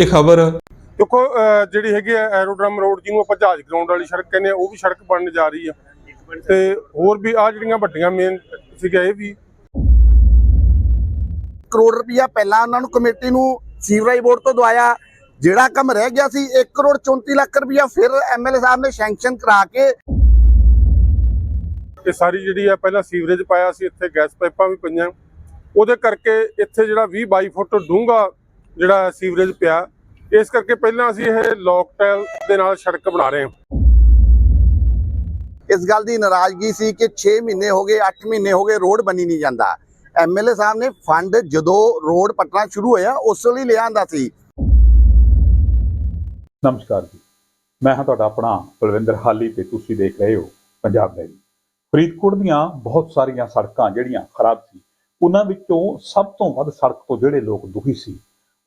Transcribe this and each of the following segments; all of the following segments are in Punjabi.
ਇਹ ਖਬਰ ਦੇਖੋ ਜਿਹੜੀ ਹੈਗੀ ਆ ਐਰੋਡਰਮ ਰੋਡ ਜਿਹਨੂੰ ਆਪਾਂ ਜਹਾਜ਼ ਗਰਾਊਂਡ ਵਾਲੀ ਸੜਕ ਕਹਿੰਦੇ ਆ ਉਹ ਵੀ ਸੜਕ ਬਣਨ ਜਾ ਰਹੀ ਆ ਤੇ ਹੋਰ ਵੀ ਆ ਜਿਹੜੀਆਂ ਵੱਡੀਆਂ ਮੇਨ ਸੀਗਾ ਇਹ ਵੀ ਕਰੋੜ ਰੁਪਇਆ ਪਹਿਲਾਂ ਉਹਨਾਂ ਨੂੰ ਕਮੇਟੀ ਨੂੰ ਸੀਵਰੇਜ ਬੋਰਡ ਤੋਂ ਦਵਾਇਆ। ਜਿਹੜਾ ਕੰਮ ਰਹਿ ਗਿਆ ਸੀ 1 ਕਰੋੜ 34 ਲੱਖ ਰੁਪਇਆ ਫਿਰ ਐਮਐਲਏ ਸਾਹਿਬ ਨੇ ਸੈਂਕਸ਼ਨ ਕਰਾ ਕੇ ਇਹ ਸਾਰੀ ਜਿਹੜੀ ਆ ਪਹਿਲਾਂ ਸੀਵਰੇਜ ਪਾਇਆ ਸੀ ਇੱਥੇ ਗੈਸ ਪਾਈਪਾਂ ਵੀ ਪਈਆਂ। ਉਹਦੇ ਕਰਕੇ ਇੱਥੇ ਜਿਹੜਾ 20 22 ਫੁੱਟ ਡੂੰਘਾ ਜਿਹੜਾ ਸੀਵਰੇਜ ਪਿਆ ਇਸ ਕਰਕੇ ਪਹਿਲਾਂ ਅਸੀਂ ਇਹ ਲੌਕ ਟਾਇਲ ਦੇ ਨਾਲ ਸੜਕ ਬਣਾ ਰਹੇ ਹਾਂ। ਇਸ ਗੱਲ ਦੀ ਨਾਰਾਜ਼ਗੀ ਸੀ ਕਿ 6 ਮਹੀਨੇ ਹੋ ਗਏ 8 ਮਹੀਨੇ ਹੋ ਗਏ ਰੋਡ ਬਣੀ ਨਹੀਂ ਜਾਂਦਾ। ਐਮਐਲਏ ਸਾਹਿਬ ਨੇ ਫੰਡ ਜਦੋਂ ਰੋਡ ਪਟਣਾ ਸ਼ੁਰੂ ਹੋਇਆ ਉਸ ਲਈ ਲਿਆ ਆਂਦਾ ਸੀ। ਨਮਸਕਾਰ ਜੀ। ਮੈਂ ਹਾਂ ਤੁਹਾਡਾ ਆਪਣਾ ਬਲਵਿੰਦਰ ਹਾਲੀ ਤੇ ਤੁਸੀਂ ਦੇਖ ਰਹੇ ਹੋ ਪੰਜਾਬ ਡੈਰੀ ਫਰੀਦਕੋਟ ਦੀਆਂ ਬਹੁਤ ਸਾਰੀਆਂ ਸੜਕਾਂ ਜਿਹੜੀਆਂ ਖਰਾਬ ਸੀ ਉਹਨਾਂ ਵਿੱਚੋਂ ਸਭ ਤੋਂ ਵੱਧ ਸੜਕ ਤੋਂ ਜਿਹੜੇ ਲੋਕ ਦੁਖੀ ਸੀ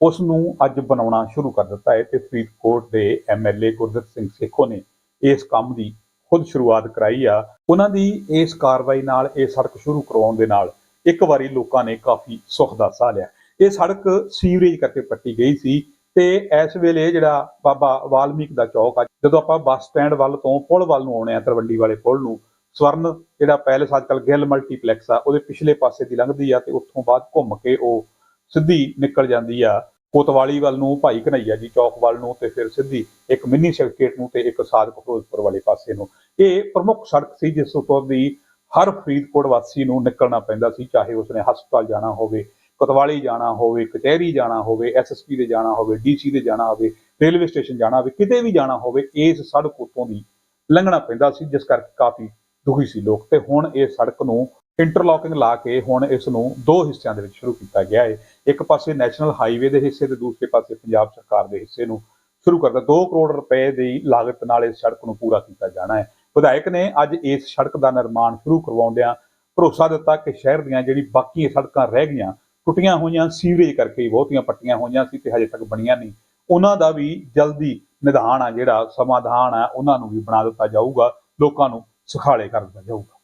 ਉਸ ਨੂੰ ਅੱਜ ਬਣਾਉਣਾ ਸ਼ੁਰੂ ਕਰ ਦਿੱਤਾ ਹੈ ਤੇ ਫਰੀਦਕੋਟ ਦੇ ਐਮਐਲਏ ਗੁਰਦਿੱਤ ਸਿੰਘ ਸੇਖੋ ਨੇ ਇਸ ਕੰਮ ਦੀ ਖੁਦ ਸ਼ੁਰੂਆਤ ਕਰਾਈ ਆ। ਉਹਨਾਂ ਦੀ ਇਸ ਕਾਰਵਾਈ ਨਾਲ ਇਹ ਸੜਕ ਸ਼ੁਰੂ ਕਰਵਾਉਣ ਦੇ ਨਾਲ ਇੱਕ ਵਾਰੀ ਲੋਕਾਂ ਨੇ ਕਾਫੀ ਸੁੱਖ ਦਾ ਸਾਹ ਲਿਆ। ਇਹ ਸੜਕ ਸੀਵਰੇਜ ਕਰਕੇ ਪੱਟੀ ਗਈ ਸੀ ਤੇ ਇਸ ਵੇਲੇ ਜਿਹੜਾ ਬਾਬਾ ਵਾਲਮੀਕ ਦਾ ਚੌਕ ਆ, ਜਦੋਂ ਆਪਾਂ ਬੱਸ ਸਟੈਂਡ ਵੱਲ ਤੋਂ ਪੁਲ ਵੱਲ ਨੂੰ ਆਉਣੇ ਆ ਤਰਵੰਡੀ ਵਾਲੇ ਪੁਲ ਨੂੰ, ਸਵਰਨ ਜਿਹੜਾ ਪੈਲਸ ਅੱਜਕੱਲ ਗਿੱਲ ਮਲਟੀਪਲੈਕਸ ਆ, ਉਹਦੇ ਪਿਛਲੇ ਪਾਸੇ ਦੀ ਲੰਘਦੀ ਆ ਤੇ ਉੱਥੋਂ ਬਾਅਦ ਘੁੰਮ ਕੇ ਉਹ ਸਿੱਧੀ ਨਿਕਲ ਜਾਂਦੀ ਆ। ਕੋਤਵਾਲੀ ਵੱਲ ਨੂੰ, ਭਾਈ ਕਨਈਆ ਜੀ ਚੌਕ ਵੱਲ ਨੂੰ ਤੇ ਫਿਰ ਸਿੱਧੀ ਇੱਕ ਮਿੰਨੀ ਸਰਕਟ ਨੂੰ ਤੇ ਇੱਕ ਸਾਦਕ ਫਿਰੋਜ਼ਪੁਰ ਵਾਲੇ ਪਾਸੇ ਨੂੰ। ਇਹ ਪ੍ਰਮੁੱਖ ਸੜਕ ਸੀ ਜਿਸ ਉੱਪਰ ਦੀ ਹਰ ਫਰੀਦਕੋਟ ਵਾਸੀ ਨੂੰ ਨਿਕਲਣਾ ਪੈਂਦਾ ਸੀ, ਚਾਹੇ ਉਸਨੇ ਹਸਪਤਾਲ ਜਾਣਾ ਹੋਵੇ, ਕੋਤਵਾਲੀ ਜਾਣਾ ਹੋਵੇ, ਕਚਹਿਰੀ ਜਾਣਾ ਹੋਵੇ ਐਸਐਸਪੀ ਦੇ ਜਾਣਾ ਹੋਵੇ ਡੀਸੀ ਦੇ ਜਾਣਾ ਹੋਵੇ, ਰੇਲਵੇ ਸਟੇਸ਼ਨ ਜਾਣਾ ਹੋਵੇ, ਕਿਤੇ ਵੀ ਜਾਣਾ ਹੋਵੇ, ਇਸ ਸੜਕ ਉੱਤੋਂ ਦੀ ਲੰਘਣਾ ਪੈਂਦਾ ਸੀ, ਜਿਸ ਕਰਕੇ ਕਾਫੀ ਦੁਖੀ ਸੀ ਲੋਕ। ਤੇ ਹੁਣ ਇਹ ਸੜਕ ਨੂੰ ਇੰਟਰਲੋਕਿੰਗ ਲਾ ਕੇ ਹੁਣ ਇਸ ਨੂੰ ਦੋ ਹਿੱਸਿਆਂ ਦੇ ਵਿੱਚ ਸ਼ੁਰੂ ਕੀਤਾ ਗਿਆ ਹੈ ਇੱਕ ਪਾਸੇ ਨੈਸ਼ਨਲ ਹਾਈਵੇ ਦੇ ਹਿੱਸੇ ਤੇ ਦੂਸਰੇ ਪਾਸੇ ਪੰਜਾਬ ਸਰਕਾਰ ਦੇ ਹਿੱਸੇ ਨੂੰ ਸ਼ੁਰੂ ਕਰਦਾ 2 ਕਰੋੜ ਰੁਪਏ ਦੀ ਲਾਗਤ ਨਾਲ ਇਸ ਸੜਕ ਨੂੰ ਪੂਰਾ ਕੀਤਾ ਜਾਣਾ ਹੈ। ਵਿਧਾਇਕ ਨੇ ਅੱਜ ਇਸ ਸੜਕ ਦਾ ਨਿਰਮਾਣ ਸ਼ੁਰੂ ਕਰਵਾਉਂਦਿਆਂ ਭਰੋਸਾ ਦਿੱਤਾ ਕਿ ਸ਼ਹਿਰ ਦੀਆਂ ਜਿਹੜੀ ਬਾਕੀ ਸੜਕਾਂ ਰਹਿ ਗਈਆਂ, ਟੁੱਟੀਆਂ ਹੋਈਆਂ, ਸੀਵਰੇਜ ਕਰਕੇ ਬਹੁਤੀਆਂ ਪੱਟੀਆਂ ਹੋਈਆਂ ਸੀ ਤੇ ਹਜੇ ਤੱਕ ਬਣੀਆਂ ਨਹੀਂ। ਉਹਨਾਂ ਦਾ ਵੀ ਜਲਦੀ ਨਿਦਾਨ ਆ, ਜਿਹੜਾ ਸਮਾਧਾਨ ਆ, ਉਹਨਾਂ ਨੂੰ ਵੀ ਬਣਾ ਦਿੱਤਾ ਜਾਊਗਾ, ਲੋਕਾਂ ਨੂੰ ਸੁਖਾਲੇ ਕਰ ਦਿੱਤਾ ਜਾਊਗਾ।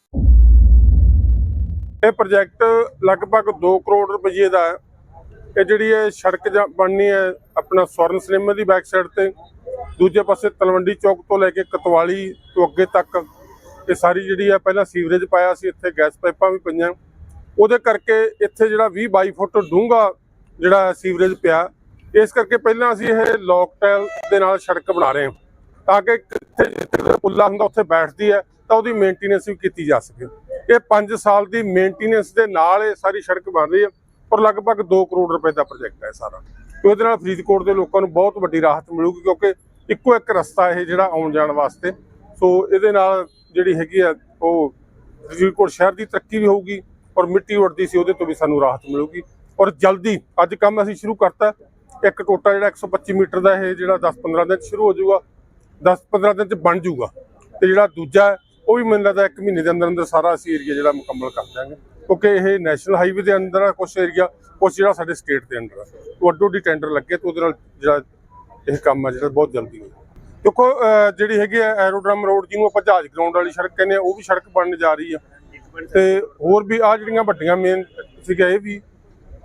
ਇਹ ਪ੍ਰੋਜੈਕਟ ਲਗਭਗ 2 ਕਰੋੜ ਰੁਪਏ ਦਾ ਹੈ। ਇਹ ਜਿਹੜੀ ਇਹ ਸੜਕ ਜਾਂ ਬਣਨੀ ਹੈ, ਆਪਣਾ ਸਵਰਨ ਸਿਨੇਮਾ ਦੀ ਬੈਕ ਸਾਈਡ ਤੇ, ਦੂਜੇ ਪਾਸੇ ਤਲਵੰਡੀ ਚੌਕ ਤੋਂ ਲੈ ਕੇ ਕਤਵਾਲੀ ਤੋਂ ਅੱਗੇ ਤੱਕ, ਇਹ ਸਾਰੀ ਜਿਹੜੀ ਆ ਪਹਿਲਾਂ ਸੀਵਰੇਜ ਪਾਇਆ ਸੀ, ਇੱਥੇ ਗੈਸ ਪਾਈਪਾਂ ਵੀ ਪਈਆਂ। ਉਹਦੇ ਕਰਕੇ ਇੱਥੇ ਜਿਹੜਾ 20 22 ਫੁੱਟ ਡੂੰਘਾ ਜਿਹੜਾ ਸੀਵਰੇਜ ਪਿਆ, ਇਸ ਕਰਕੇ ਪਹਿਲਾਂ ਅਸੀਂ ਇਹ ਲੌਕ ਟੈਲ ਦੇ ਨਾਲ ਸੜਕ ਬਣਾ ਰਹੇ ਹਾਂ। ਤਾਂ ਕਿ ਕਿੱਥੇ ਜਿੱਥੇ ਪੁੱਲਾ ਹੁੰਦਾ, ਉੱਥੇ ਬੈਠਦੀ ਹੈ, ਤਾਂ ਉਹਦੀ ਮੇਨਟੇਨੈਂਸ ਵੀ ਕੀਤੀ ਜਾ ਸਕੇ। ਇਹ 5 ਸਾਲ ਦੀ ਮੇਨਟੇਨੈਂਸ ਦੇ ਨਾਲ ਇਹ ਸਾਰੀ ਸੜਕ ਬਣ ਰਹੀ ਹੈ। ਔਰ ਲਗਭਗ 2 ਕਰੋੜ ਰੁਪਏ ਦਾ ਪ੍ਰੋਜੈਕਟ ਹੈ ਸਾਰਾ। ਉਹਦੇ ਨਾਲ ਫਰੀਦਕੋਟ ਦੇ ਲੋਕਾਂ ਨੂੰ ਬਹੁਤ ਵੱਡੀ ਰਾਹਤ ਮਿਲੂਗੀ ਕਿਉਂਕਿ ਇੱਕੋ ਇੱਕ ਰਸਤਾ ਇਹ ਜਿਹੜਾ ਆਉਣ ਜਾਣ ਵਾਸਤੇ। ਸੋ ਇਹਦੇ ਨਾਲ ਜਿਹੜੀ ਹੈਗੀ ਆ ਉਹ ਫਰੀਦਕੋਟ ਸ਼ਹਿਰ ਦੀ ਤਰੱਕੀ ਵੀ ਹੋਊਗੀ ਔਰ ਮਿੱਟੀ ਉੱਡਦੀ ਸੀ ਉਹਦੇ ਤੋਂ ਵੀ ਸਾਨੂੰ ਰਾਹਤ ਮਿਲੂਗੀ। ਔਰ ਜਲਦੀ ਅੱਜ ਕੰਮ ਅਸੀਂ ਸ਼ੁਰੂ ਕਰਤਾ। ਇੱਕ ਟੋਟਾ ਜਿਹੜਾ 125 ਮੀਟਰ ਦਾ ਇਹ ਜਿਹੜਾ 10-15 ਦਿਨ 'ਚ ਸ਼ੁਰੂ ਹੋ ਜਾਊਗਾ। 10-15 ਦਿਨ 'ਚ ਬਣ ਜਾਊਗਾ। ਤੇ ਜਿਹੜਾ ਦੂਜਾ ਹੈ, ਉਹ ਵੀ ਮੈਨੂੰ ਲੱਗਦਾ ਇੱਕ ਮਹੀਨੇ ਦੇ ਅੰਦਰ ਅੰਦਰ ਸਾਰਾ ਅਸੀਂ ਏਰੀਆ ਜਿਹੜਾ ਮੁਕੰਮਲ ਕਰ ਦਿਆਂਗੇ। ਕਿਉਂਕਿ ਇਹ ਨੈਸ਼ਨਲ ਹਾਈਵੇ ਦੇ ਅੰਦਰ ਆ ਕੁਝ ਏਰੀਆ ਕੁਝ ਜਿਹੜਾ ਸਾਡੇ ਸਟੇਟ ਦੇ ਅੰਦਰ ਆ। ਉਹ ਅੱਡੋ ਅੱਡੀ ਟੈਂਡਰ ਲੱਗੇ ਤੇ ਉਹਦੇ ਨਾਲ ਜਿਹੜਾ ਇਹ ਕੰਮ ਆ, ਜਿਹੜਾ ਬਹੁਤ ਜਲਦੀ ਹੋ ਦੇਖੋ ਜਿਹੜੀ ਹੈਗੀ ਆ ਐਰੋਡਰਮ ਰੋਡ ਜਿਹਨੂੰ ਆਪਾਂ ਜਹਾਜ਼ ਗਰਾਊਂਡ ਵਾਲੀ ਸੜਕ ਕਹਿੰਦੇ ਆ, ਉਹ ਵੀ ਸੜਕ ਬਣਨ ਜਾ ਰਹੀ ਆ। ਤੇ ਹੋਰ ਵੀ ਆ ਜਿਹੜੀਆਂ ਵੱਡੀਆਂ ਮੇਨ ਸੀਗਾ ਇਹ ਵੀ।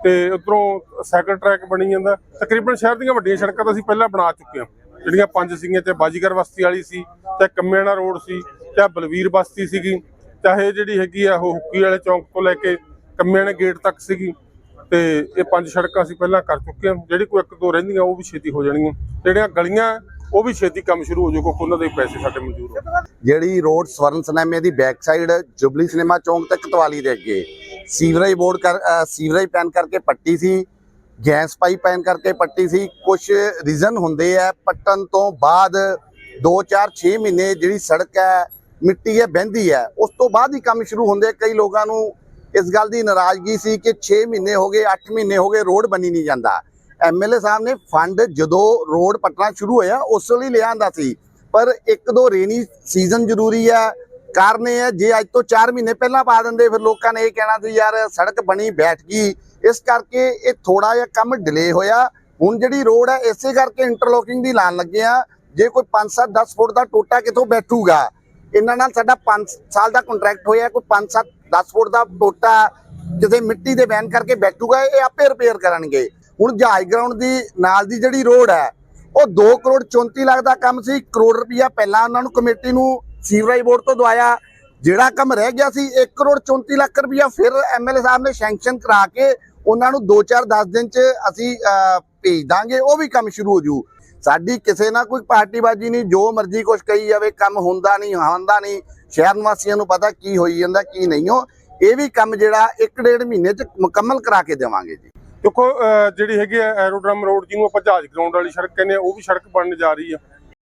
ਤੇ ਉਧਰੋਂ ਸਾਈਕਲ ਟਰੈਕ ਬਣੀ ਜਾਂਦਾ। ਤਕਰੀਬਨ ਸ਼ਹਿਰ ਦੀਆਂ ਵੱਡੀਆਂ ਸੜਕਾਂ ਤਾਂ ਅਸੀਂ ਪਹਿਲਾਂ ਬਣਾ ਚੁੱਕੇ ਹਾਂ ਜਿਹੜੀਆਂ ਪੰਜ ਸੀਗੀਆਂ ਤੇ ਬਾਜੀਗਰ ਬਸਤੀ ਵਾਲੀ ਸੀ ਤੇ ਕੰਮੇਣਾ ਰੋਡ ਸੀ ਤੇ ਬਲਵੀਰ ਬਸਤੀ ਸੀਗੀ। ਚਾਹੇ ਜਿਹੜੀ ਹੈਗੀ ਆ ਉਹ ਹੁੱਕੀ ਵਾਲੇ ਚੌਂਕ ਤੋਂ ਲੈ ਕੇ ਕੰਮੇਣਾ ਗੇਟ ਤੱਕ ਸੀਗੀ ਤੇ ਇਹ ਪੰਜ ਸੜਕਾਂ ਅਸੀਂ ਪਹਿਲਾਂ ਕਰ ਚੁੱਕੇ ਹਾਂ। ਜਿਹੜੀ ਕੋਈ ਇੱਕ ਦੋ ਰਹਿੰਦੀਆਂ ਉਹ ਵੀ ਛੇਤੀ ਹੋ ਜਾਣਗੀਆਂ। ਜਿਹੜੀਆਂ ਗਲੀਆਂ, ਉਹ ਵੀ ਛੇਤੀ ਕੰਮ ਸ਼ੁਰੂ ਹੋ ਜਾਊਗਾ, ਉਹਨਾਂ ਦੇ ਪੈਸੇ ਸਾਡੇ ਮਨਜ਼ੂਰ ਹੋ ਜਿਹੜੀ ਰੋਡ ਸਵਰਨ ਸਿਨੇਮੇ ਦੀ ਬੈਕ ਸਾਈਡ ਜੁਬਲੀ ਸਿਨੇਮਾ ਚੌਂਕ ਤੇ ਕਤਵਾਲੀ ਦੇ ਅੱਗੇ, ਸੀਵਰੇਜ ਬੋਰਡ ਕਰ ਸੀਵਰੇਜ ਪੈਨ ਕਰਕੇ ਪੱਟੀ ਸੀ, ਗੈਸ ਪਾਈਪ ਪੈਨ ਕਰਕੇ ਪੱਟੀ ਸੀ ਕੁਝ ਰੀਜ਼ਨ ਹੁੰਦੇ ਆ, ਪੱਟਣ ਤੋਂ ਬਾਅਦ 2 4 6 ਮਹੀਨੇ ਜਿਹੜੀ ਸੜਕ ਹੈ ਮਿੱਟੀ ਹੈ, ਬਹਿੰਦੀ ਹੈ। ਉਸ ਤੋਂ ਬਾਅਦ ਹੀ ਕੰਮ ਸ਼ੁਰੂ ਹੁੰਦੇ ਕਈ ਲੋਕਾਂ ਨੂੰ ਇਸ ਗੱਲ ਦੀ ਨਾਰਾਜ਼ਗੀ ਸੀ ਕਿ 6 ਮਹੀਨੇ ਹੋ ਗਏ 8 ਮਹੀਨੇ ਹੋ ਗਏ, ਰੋਡ ਬਣੀ ਨਹੀਂ ਜਾਂਦਾ। ਐਮਐਲਏ ਸਾਹਿਬ ਨੇ ਫੰਡ ਜਦੋਂ ਰੋਡ ਪਟਣਾ ਸ਼ੁਰੂ ਹੋਇਆ, ਉਸ ਲਈ ਲਿਆ ਆਂਦਾ ਸੀ। ਪਰ ਇੱਕ ਦੋ ਰੇਨੀ ਸੀਜ਼ਨ ਜ਼ਰੂਰੀ ਹੈ, ਕਾਰਨ ਇਹ ਹੈ, ਜੇ ਅੱਜ ਤੋਂ 4 ਮਹੀਨੇ ਪਹਿਲਾਂ ਪਾ ਦਿੰਦੇ, ਫਿਰ ਲੋਕਾਂ ਨੇ ਇਹ ਕਹਿਣਾ ਸੀ, ਯਾਰ, ਸੜਕ ਬਣੀ, ਬੈਠ ਗਈ। ਇਸ ਕਰਕੇ ਇਹ ਥੋੜਾ ਜਿਹਾ ਕੰਮ ਡਿਲੇ ਹੋਇਆ। ਹੁਣ ਜਿਹੜੀ ਰੋਡ ਹੈ, ਇਸੇ ਕਰਕੇ ਇੰਟਰਲੋਕਿੰਗ ਦੀ ਲਾਣ ਲੱਗੇ ਆ। ਜੇ ਕੋਈ 5-7 10 ਫੁੱਟ ਦਾ ਟੋਟਾ ਕਿਥੋਂ ਬੈਠੂਗਾ? ਇਹਨਾਂ ਨਾਲ ਸਾਡਾ 5 ਸਾਲ ਦਾ ਕੰਟਰੈਕਟ ਹੋਇਆ, ਕੋਈ 5-7 10 ਫੁੱਟ ਦਾ ਟੋਟਾ ਜਿੱਥੇ ਮਿੱਟੀ ਦੇ ਬੈਨ ਕਰਕੇ ਬੈਠੂਗਾ, ਇਹ ਆਪੇ ਰਿਪੇਅਰ ਕਰਨਗੇ। ਹੁਣ ਜਹਾਜ਼ ਗਰਾਊਂਡ ਦੀ, ਨਾਲ ਦੀ ਜਿਹੜੀ ਰੋਡ ਹੈ, ਉਹ 2 ਕਰੋੜ 34 ਲੱਖ ਦਾ ਕੰਮ ਸੀ ਕਰੋੜ ਰੁਪਇਆ ਪਹਿਲਾਂ ਉਹਨਾਂ ਨੂੰ ਕਮੇਟੀ ਨੂੰ ਸੀਵਰੇਜ ਬੋਰਡ ਤੋਂ ਦਵਾਇਆ। ਜਿਹੜਾ ਕੰਮ ਰਹਿ ਗਿਆ ਸੀ 1 ਕਰੋੜ 34 ਲੱਖ ਰੁਪਇਆ ਫਿਰ ਐਮਐਲਏ ਸਾਹਿਬ ਨੇ ਸੈਂਕਸ਼ਨ ਕਰਾ ਕੇ ਉਹਨਾਂ ਨੂੰ 2-4 10 ਦਿਨ ਚ ਅਸੀਂ ਭੇਜ ਦਾਂਗੇ, ਉਹ ਵੀ ਕੰਮ ਸ਼ੁਰੂ ਹੋ ਜੂ। ਸਾਡੀ ਕਿਸੇ ਨਾਲ ਕੋਈ ਪਾਰਟੀਬਾਜੀ ਨਹੀਂ, ਜੋ ਮਰਜ਼ੀ ਕੁਝ ਕਹੀ ਜਾਵੇ, ਕੰਮ ਹੁੰਦਾ ਨਹੀਂ ਹੁੰਦਾ ਨਹੀਂ, ਸ਼ਹਿਰ ਨਿਵਾਸੀਆਂ ਨੂੰ ਪਤਾ ਕੀ ਹੋਈ ਜਾਂਦਾ, ਕੀ ਨਹੀਂ ਹੋ ਇਹ ਵੀ ਕੰਮ ਜਿਹੜਾ 1.5 ਮਹੀਨੇ ਚ ਮੁਕੰਮਲ ਕਰਾ ਕੇ ਦੇਵਾਂਗੇ ਜੀ। ਦੇਖੋ ਜਿਹੜੀ ਹੈਗੀ ਐਰੋਡਰਮ ਰੋਡ ਜਿਹਨੂੰ ਆਪਾਂ ਜਹਾਜ਼ ਗਰਾਊਂਡ ਵਾਲੀ ਸੜਕ ਕਹਿੰਦੇ ਆ, ਉਹ ਵੀ ਸੜਕ ਬਣਨ ਜਾ ਰਹੀ ਆ।